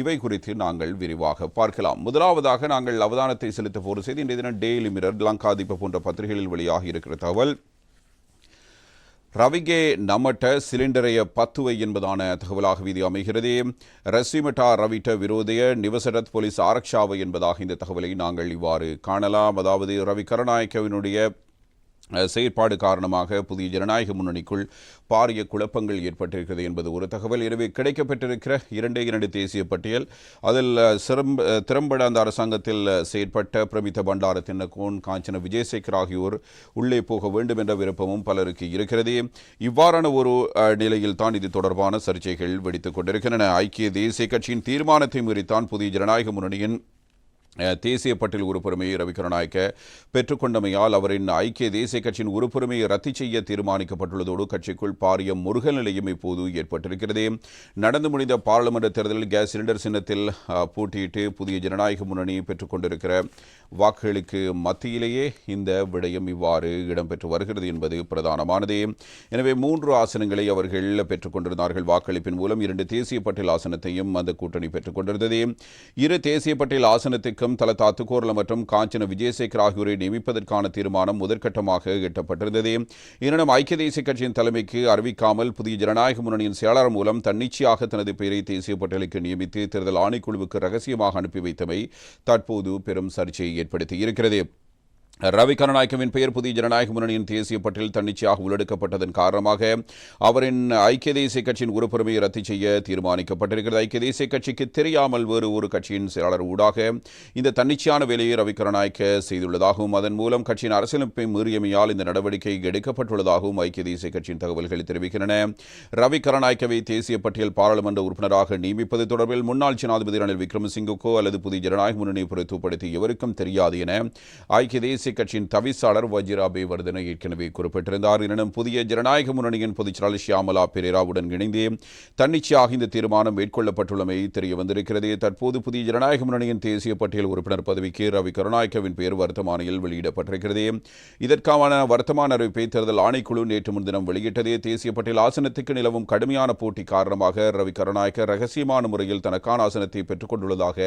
இவை குறித்து நாங்கள் விரிவாக பார்க்கலாம். முதலாவதாக நாங்கள் அவதானத்தை செலுத்த போகிற செய்தி இன்றைய தினம் டெய்லி மிரர் லங்காதீப போன்ற பத்திரிகைகளில் வெளியாகி இருக்கிற தகவல். ரவிகே நமட்ட சிலிண்டரைய பத்துவை என்பதான தகவலாக வீதி அமைகிறது. ரசிமட்டா ரவிட்ட விரோதைய நிவசரத் போலீஸ் ஆரக்ஷாவை என்பதாக இந்த தகவலை நாங்கள் இவ்வாறு காணலாம். அதாவது ரவி கருணாயக்கவினுடைய செயற்பாடு காரணமாக புதிய ஜனநாயக முன்னணிக்குள் பாரிய குழப்பங்கள் ஏற்பட்டிருக்கிறது என்பது ஒரு தகவல். எனவே கிடைக்கப்பட்டிருக்கிற இரண்டே இரண்டு தேசிய பட்டியல். அதில் சிறம்ப திறம்பட அந்த அரசாங்கத்தில் செயற்பட்ட பிரமித பண்டார தின்னகோன் காஞ்சன விஜயசேகர் ஆகியோர் உள்ளே போக வேண்டும் என்ற விருப்பமும் பலருக்கு இருக்கிறது. இவ்வாறான ஒரு நிலையில் தான் இது தொடர்பான சர்ச்சைகள் வெடித்துக் கொண்டிருக்கின்றன. ஐக்கிய தேசிய கட்சியின் தீர்மானத்தை மீறித்தான் புதிய ஜனநாயக முன்னணியின் தேசிய பட்டியல் உறுப்புரிமையை ரவிகரநாயக்க பெற்றுக்கொண்டமையால் அவரின் ஐக்கிய தேசிய கட்சியின் உறுப்புரிமையை ரத்து செய்ய தீர்மானிக்கப்பட்டுள்ளதோடு கட்சிக்குள் பாரிய முருகல் நிலையும் இப்போது ஏற்பட்டிருக்கிறது. நடந்து முடிந்த பாராளுமன்ற தேர்தலில் கேஸ் சிலிண்டர் சின்னத்தில் போட்டியிட்டு புதிய ஜனநாயக முன்னணி பெற்றுக்கொண்டிருக்கிற வாக்குகளுக்கு மத்தியிலேயே இந்த விடயம் இவ்வாறு இடம்பெற்று வருகிறது என்பது பிரதானமானது. எனவே மூன்று ஆசனங்களை அவர்கள் பெற்றுக்கொண்டிருந்தார்கள் வாக்களிப்பின் மூலம் இரண்டு தேசிய பட்டியல் ஆசனத்தையும் அந்த கூட்டணி பெற்றுக்கொண்டிருந்தது இரு தேசிய பட்டியல் ஆசனத்துக்கும் தலதா துக்கோர்ல மற்றும் காஞ்சன விஜயசேகர் ஆகியோரை நியமிப்பதற்கான தீர்மானம் முதற்கட்டமாக எட்டப்பட்டிருந்தது. எனினும் ஐக்கிய தேசிய கட்சியின் தலைமைக்கு அறிவிக்காமல் புதிய ஜனநாயக முன்னணியின் செயலாளர் மூலம் தன்னிச்சையாக தனது பெயரை தேசிய பட்டியலுக்கு நியமித்து தேர்தல் ஆணைக்குழுவுக்கு ரகசியமாக அனுப்பி வைத்தமை தற்போது பெரும் சர்ச்சையை ஏற்படுத்தியிருக்கிறது. ரவி கருணாயக்கவின் பெயர் புதிய ஜனநாயக முன்னணியின் தேசிய பட்டியல் தன்னிச்சையாக உள்ளெடுக்கப்பட்டதன் காரணமாக அவரின் ஐக்கிய தேசிய கட்சியின் உறுப்புரிமையை ரத்து செய்ய தீர்மானிக்கப்பட்டிருக்கிறது. ஐக்கிய தேசிய கட்சிக்கு தெரியாமல் வேறு ஒரு கட்சியின் செயலாளர் ஊடாக இந்த தன்னிச்சையான வேலையை ரவி கருணாநாயக்க செய்துள்ளதாகவும் அதன் மூலம் கட்சியின் அரசியலமைப்பை மீறியமையால் இந்த நடவடிக்கை எடுக்கப்பட்டுள்ளதாகவும் ஐக்கிய தேசிய கட்சியின் தகவல்கள் தெரிவிக்கின்றன. ரவி கருணாநாயக்கவை தேசிய பட்டியல் பாராளுமன்ற உறுப்பினராக நியமிப்பது தொடர்பில் முன்னாள் ஜனாதிபதி ரணில் விக்ரமசிங்குக்கோ அல்லது புதிய ஜனநாயக முன்னணி பொறுத்துப்படுத்தி எவருக்கும் தெரியாது என ஐக்கிய தேசிய கட்சியின் தவிசாளர் வஜிராபே வர்தனை ஏற்கனவே குறிப்பிட்டிருந்தார். எனினும் புதிய ஜனநாயக முன்னணியின் பொதுச்செயலாளர் ஷியாமலா பெரேராவுடன் இணைந்தே தன்னிச்சையாக இந்த தீர்மானம் மேற்கொள்ளப்பட்டுள்ளமை தெரிய வந்திருக்கிறது தற்போது புதிய ஜனநாயக முன்னணியின் தேசிய பட்டியல் உறுப்பினர் பதவிக்கு ரவி கருணாயக்கவின் பெயர் வர்த்தமானியில் வெளியிடப்பட்டிருக்கிறது. இதற்கான வர்த்தமான அறிவிப்பை தேர்தல் ஆணைக்குழு நேற்று முன்தினம் வெளியிட்டது. தேசிய பட்டியல் ஆசனத்துக்கு நிலவும் கடுமையான போட்டி காரணமாக ரவி கருணாயக்க ரகசியமான முறையில் தனக்கான ஆசனத்தை பெற்றுக்கொண்டுள்ளதாக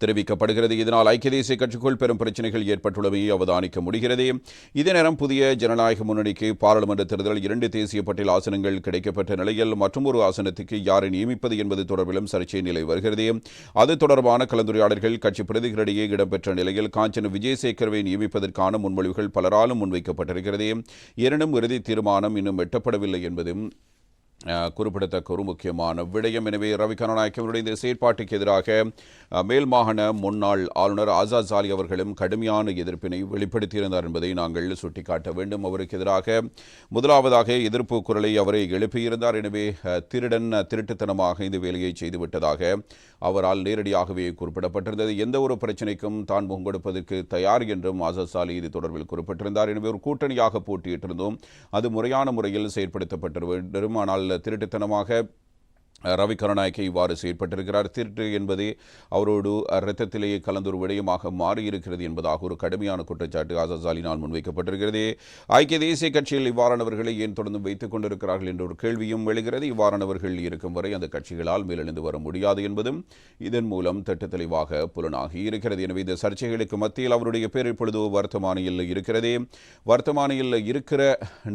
தெரிவிக்கப்படுகிறது. இதனால் ஐக்கிய தேசிய கட்சிக்குள் பெரும் பிரச்சனைகள் ஏற்பட்டுள்ளமையை அவதானிக்க முடிகிறது. இதே நேரம் புதிய ஜனநாயக முன்னணிக்கு பாராளுமன்ற தேர்தலில் இரண்டு தேசிய பட்டியல் ஆசனங்கள் கிடைக்கப்பட்ட நிலையில் மற்றொரு ஆசனத்துக்கு யாரை நியமிப்பது என்பது தொடர்பிலும் சர்ச்சை நிலை வருகிறது. அது தொடர்பான கலந்துரையாடல்கள் கட்சி பிரதிகளிடையே இடம்பெற்ற நிலையில் காஞ்சன விஜயசேகரவை நியமிப்பதற்கான முன்மொழிவுகள் பலராலும் முன்வைக்கப்பட்டிருக்கிறது. எனினும் இறுதி தீர்மானம் இன்னும் எட்டப்படவில்லை என்பதும் குறிப்பிடத்தக்க ஒரு முக்கியமான விடயம். எனவே ரவி கருணாநாயக்கவருடைய இந்த செயற்பாட்டுக்கு எதிராக மேல் மாகாண முன்னாள் ஆளுநர் ஆசாத் சாலி அவர்களும் கடுமையான எதிர்ப்பினை வெளிப்படுத்தியிருந்தார் என்பதை நாங்கள் சுட்டிக்காட்ட வேண்டும். அவருக்கு எதிராக முதலாவதாக எதிர்ப்பு குரலை அவரை எழுப்பியிருந்தார். எனவே திருடன் திருட்டுத்தனமாக இந்த வேலையை செய்துவிட்டதாக அவரால் நேரடியாகவே குறிப்பிடப்பட்டிருந்தது. எந்த ஒரு பிரச்சனைக்கும் தான் முகங்கொடுப்பதற்கு தயார் என்றும் ஆசாத் சாலி இது தொடர்பில் குறிப்பிட்டிருந்தார். எனவே ஒரு கூட்டணியாக போட்டியிட்டிருந்தோம். அது முறையான முறையில் செயற்படுத்தப்பட்டு வேண்டும் ஆனால் திருட்டுத்தனமாக ரவி கருணாயக்க இவ்வாறு செயற்பட்டிருக்கிறார். திருட்டு என்பதே அவரோடு இரத்தத்திலேயே கலந்த ஒரு விடயமாக மாறியிருக்கிறது என்பதாக ஒரு கடுமையான குற்றச்சாட்டு ஆசாசாலினால் முன்வைக்கப்பட்டிருக்கிறது. ஐக்கிய தேசிய கட்சியில் இவ்வாறானவர்களை ஏன் தொடர்ந்து வைத்துக் கொண்டிருக்கிறார்கள் என்ற ஒரு கேள்வியும் எழுகிறது. இவ்வாறானவர்கள் இருக்கும் வரை அந்த கட்சிகளால் மேலெழுந்து வர முடியாது என்பதும் இதன் மூலம் திட்டத்தெளிவாக புலனாகி இருக்கிறது. எனவே இந்த சர்ச்சைகளுக்கு மத்தியில் அவருடைய பேர் இப்பொழுது வர்த்தமானியில் இருக்கிறதே. வர்த்தமானியில் இருக்கிற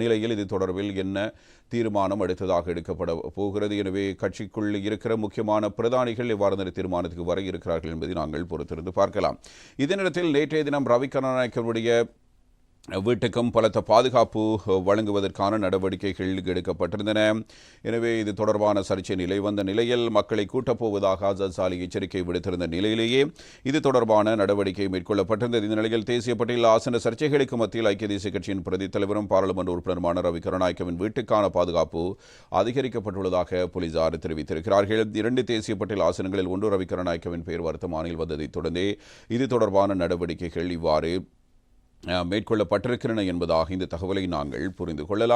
நிலையில் இது தொடர்பில் என்ன தீர்மானம் அடுத்ததாக எடுக்கப்பட போகிறது. எனவே கட்சிக்குள் இருக்கிற முக்கியமான பிரதானிகள் எவ்வாறு தீர்மானத்துக்கு வர இருக்கிறார்கள் என்பதை நாங்கள் பொறுத்திருந்து பார்க்கலாம். இதே நேரத்தில் நேற்றைய தினம் ரவி கருணாநாயக்கனுடைய வீட்டுக்கும் பலத்த பாதுகாப்பு வழங்குவதற்கான நடவடிக்கைகள் எடுக்கப்பட்டிருந்தன. எனவே இது தொடர்பான சர்ச்சை நிலை வந்த நிலையில் மக்களை கூட்டப்போவதாக ஆசாத் சாலி எச்சரிக்கை விடுத்திருந்த நிலையிலேயே இது தொடர்பான நடவடிக்கை மேற்கொள்ளப்பட்டிருந்தது. இந்த நிலையில் தேசிய பட்டியல் ஆசன சர்ச்சைகளுக்கு மத்தியில் ஐக்கிய தேசிய கட்சியின் பிரதி தலைவரும் பாராளுமன்ற உறுப்பினருமான ரவி கருணாயக்கவின் வீட்டுக்கான பாதுகாப்பு அதிகரிக்கப்பட்டுள்ளதாக போலீசார் தெரிவித்திருக்கிறார்கள். இரண்டு தேசிய பட்டியல் ஆசனங்களில் ஒன்று ரவி கருணாயக்கவின் பெயர் வர்த்தமானில் வந்ததைத் தொடர்ந்தே இது தொடர்பான நடவடிக்கைகள் இவ்வாறு மேற்கொள்ளப்பட்டிருக்கின்றன என்பதாக இந்த தகவலை நாங்கள் புரிந்து கொள்ளலாம்.